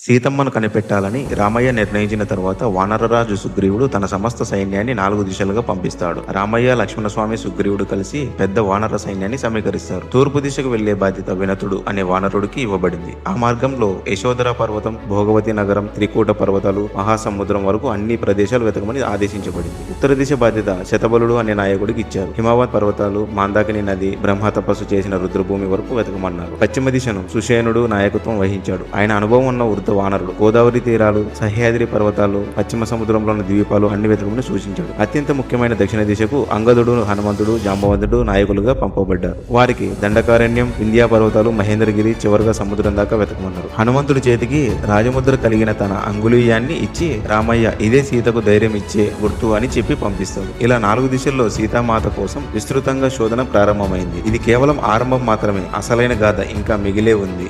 సీతమ్మను కనిపెట్టాలని రామయ్య నిర్ణయించిన తర్వాత వానరరాజు సుగ్రీవుడు తన సమస్త సైన్యాన్ని నాలుగు దిశలుగా పంపిస్తాడు. రామయ్య లక్ష్మణస్వామి సుగ్రీవుడు కలిసి పెద్ద వానర సైన్యాన్ని సమీకరిస్తారు. తూర్పు దిశకు వెళ్ళే బాధ్యత వినతుడు అనే వానరుడికి ఇవ్వబడింది. ఆ మార్గంలో యశోధర పర్వతం భోగవతి నగరం త్రికూట పర్వతాలు మహాసముద్రం వరకు అన్ని ప్రదేశాలు వెతకమని ఆదేశించబడింది. ఉత్తర దిశ బాధ్యత శతబలుడు అనే నాయకుడికి ఇచ్చారు. హిమావత్ పర్వతాలు మాందాకిని నది బ్రహ్మ తపస్సు చేసిన రుద్రభూమి వరకు వెతకమన్నారు. పశ్చిమ దిశను సుషేనుడు నాయకత్వం వహించాడు. ఆయన అనుభవం ఉన్న వృద్ధ వానరుడు గోదావరి తీరాలు సహ్యాద్రి పర్వతాలు పశ్చిమ సముద్రంలోని ద్వీపాలు అన్ని వెతకమని సూచించాడు. అత్యంత ముఖ్యమైన దక్షిణ దిశకు అంగదుడు హనుమంతుడు జాంబవంతుడు నాయకులుగా పంపబడ్డారు. వారికి దండకారణ్యం వింధ్యా పర్వతాలు మహేంద్రగిరి చివరిగా సముద్రం దాకా వెతకమన్నారు. హనుమంతుడి చేతికి రాజముద్ర కలిగిన తన అంగుళీయాన్ని ఇచ్చి రామయ్య ఇదే సీతకు ధైర్యం ఇచ్చే గుర్తు అని చెప్పి పంపిస్తాడు. ఇలా నాలుగు దిశల్లో సీతామాత కోసం విస్తృతంగా శోధన ప్రారంభమైంది. ఇది కేవలం ఆరంభం మాత్రమే. అసలైన గాథ ఇంకా మిగిలే ఉంది.